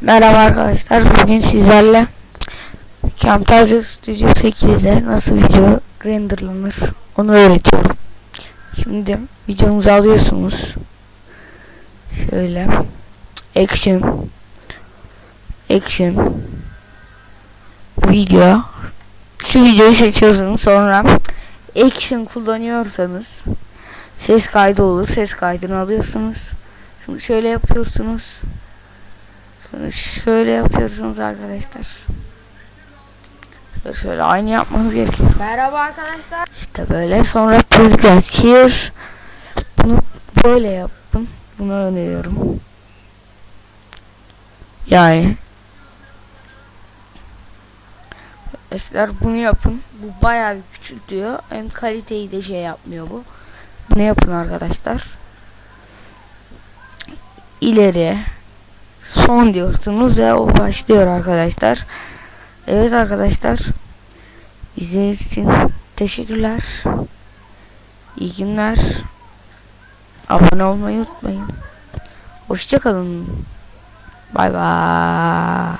Merhaba arkadaşlar. Bugün sizlerle Camtasia Studio 8'de nasıl video renderlanır onu öğretiyorum. Şimdi videomuzu alıyorsunuz. Şöyle Action Action Video Şu videoyu seçiyorsunuz sonra Action kullanıyorsanız ses kaydı olur. Ses kaydını alıyorsunuz. Şimdi şöyle yapıyorsunuz. Sonra şöyle yapıyorsunuz arkadaşlar. Şöyle, şöyle aynı yapmanız gerekiyor. Merhaba arkadaşlar. İşte böyle. Sonra Podcast Here. Bunu böyle yaptım. Bunu öneriyorum. Yani. Arkadaşlar bunu yapın. Bu bayağı bir küçültüyor. Hem kaliteyi de şey yapmıyor bu. Bunu yapın arkadaşlar. İleri son diyorsunuz ve o başlıyor arkadaşlar. Evet arkadaşlar. İzlediğiniz için teşekkürler. İyi günler. Abone olmayı unutmayın. Hoşçakalın. Bay bay.